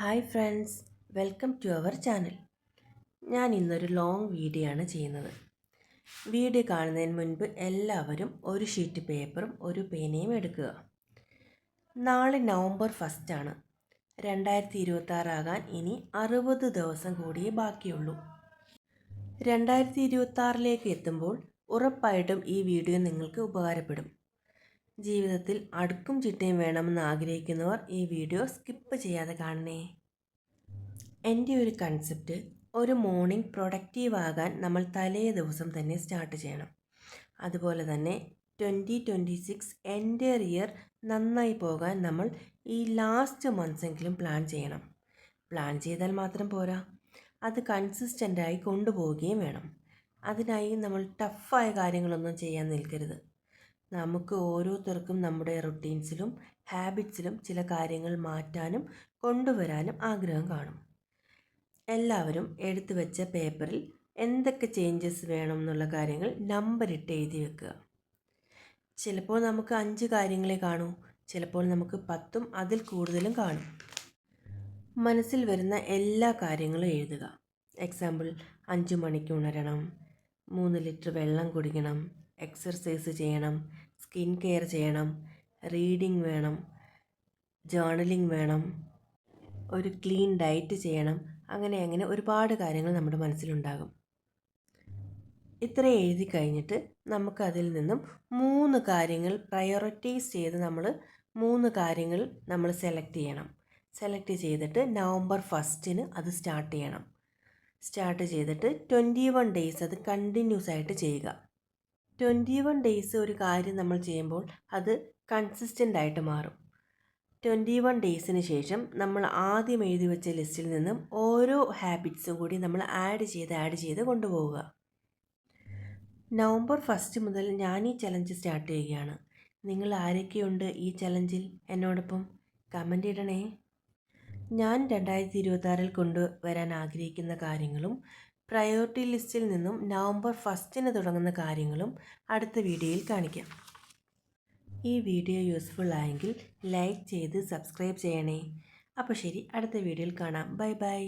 Hi friends welcome to our channel. ഞാൻ ഇന്നൊരു long video ആണ് ചെയ്യുന്നത്. വീഡിയോ കാണുന്നതിന് മുൻപ് എല്ലാവരും ഒരു ഷീറ്റ് പേപ്പറും ഒരു പേനയും എടുക്കുക. നാളെ നവംബർ ഫസ്റ്റാണ് രണ്ടായിരത്തി ഇരുപത്താറാകാൻ ഇനി അറുപത് ദിവസം കൂടിയേ ബാക്കിയുള്ളൂ. രണ്ടായിരത്തി ഇരുപത്താറിലേക്ക് എത്തുമ്പോൾ ഉറപ്പായിട്ടും ഈ വീഡിയോ നിങ്ങൾക്ക് ഉപകാരപ്പെടും. ജീവിതത്തിൽ അടുക്കും ചിട്ടയും വേണമെന്ന് ആഗ്രഹിക്കുന്നവർ ഈ വീഡിയോ സ്കിപ്പ് ചെയ്യാതെ കാണണേ. എന്റെ ഒരു കൺസെപ്റ്റ് ഒരു മോർണിംഗ് പ്രൊഡക്റ്റീവ് ആകാൻ നമ്മൾ തലേ ദിവസം തന്നെ സ്റ്റാർട്ട് ചെയ്യണം. അതുപോലെ തന്നെ ട്വന്റി ട്വന്റി സിക്സ് എന്റെ ഇയർ നന്നായി പോകാൻ നമ്മൾ ഈ ലാസ്റ്റ് മന്ത്സെങ്കിലും പ്ലാൻ ചെയ്യണം. പ്ലാൻ ചെയ്താൽ മാത്രം പോരാ. അത് കൺസിസ്റ്റന്റായി കൊണ്ടുപോവുകയും വേണം. അതിനായി നമ്മൾ ടഫായ കാര്യങ്ങളൊന്നും ചെയ്യാൻ നിൽക്കരുത്. നമുക്ക് ഓരോരുത്തർക്കും നമ്മുടെ റുട്ടീൻസിലും ഹാബിറ്റ്സിലും ചില കാര്യങ്ങൾ മാറ്റാനും കൊണ്ടുവരാനും ആഗ്രഹം കാണും. എല്ലാവരും എടുത്തു വെച്ച പേപ്പറിൽ എന്തൊക്കെ ചേഞ്ചസ് വേണം എന്നുള്ള കാര്യങ്ങൾ നമ്പറിട്ട് എഴുതി വെക്കുക. ചിലപ്പോൾ നമുക്ക് അഞ്ച് കാര്യങ്ങളെ കാണൂ. ചിലപ്പോൾ നമുക്ക് പത്തും അതിൽ കൂടുതലും കാണും. മനസ്സിൽ വരുന്ന എല്ലാ കാര്യങ്ങളും എഴുതുക. എക്സാമ്പിൾ അഞ്ച് മണിക്ക് ഉണരണം. മൂന്ന് ലിറ്റർ വെള്ളം കുടിക്കണം. എക്സർസൈസ് ചെയ്യണം സ്കിൻ കെയർ ചെയ്യണം റീഡിങ് വേണം ജേർണലിംഗ് വേണം ഒരു ക്ലീൻ ഡയറ്റ് ചെയ്യണം അങ്ങനെ അങ്ങനെ ഒരുപാട് കാര്യങ്ങൾ നമ്മുടെ മനസ്സിലുണ്ടാകും. ഇത്ര എഴുതി കഴിഞ്ഞിട്ട് നമുക്കതിൽ നിന്നും മൂന്ന് കാര്യങ്ങൾ പ്രയോറിറ്റൈസ് ചെയ്ത് നമ്മൾ മൂന്ന് കാര്യങ്ങൾ നമ്മൾ സെലക്ട് ചെയ്യണം. സെലക്ട് ചെയ്തിട്ട് നവംബർ ഫസ്റ്റിന് അത് സ്റ്റാർട്ട് ചെയ്യണം. സ്റ്റാർട്ട് ചെയ്തിട്ട് ട്വന്റി വൺ ഡേയ്സ് അത് കണ്ടിന്യൂസ് ആയിട്ട് ചെയ്യുക. ട്വന്റി വൺ ഡേയ്സ് ഒരു കാര്യം നമ്മൾ ചെയ്യുമ്പോൾ അത് കൺസിസ്റ്റന്റ് ആയിട്ട് മാറും. ട്വന്റി വൺ ഡേയ്സിന് ശേഷം നമ്മൾ ആദ്യം എഴുതി വെച്ച ലിസ്റ്റിൽ നിന്നും ഓരോ ഹാബിറ്റ്സും കൂടി നമ്മൾ ആഡ് ചെയ്ത് ആഡ് ചെയ്ത് കൊണ്ടുപോവുക. നവംബർ ഫസ്റ്റ് മുതൽ ഞാൻ ഈ ചലഞ്ച് സ്റ്റാർട്ട് ചെയ്യുകയാണ്. നിങ്ങൾ ആരൊക്കെയുണ്ട് ഈ ചലഞ്ചിൽ എന്നോടൊപ്പം കമന്റ് ഇടണേ. ഞാൻ രണ്ടായിരത്തി ഇരുപത്താറിൽ കൊണ്ടുവരാൻ ആഗ്രഹിക്കുന്ന കാര്യങ്ങളും പ്രയോറിറ്റി ലിസ്റ്റിൽ നിന്നും നവംബർ ഫസ്റ്റിന് തുടങ്ങുന്ന കാര്യങ്ങളും അടുത്ത വീഡിയോയിൽ കാണിക്കാം. ഈ വീഡിയോ യൂസ്ഫുൾ ആയെങ്കിൽ ലൈക്ക് ചെയ്ത് സബ്സ്ക്രൈബ് ചെയ്യണേ. അപ്പോൾ ശരി അടുത്ത വീഡിയോയിൽ കാണാം. Bye bye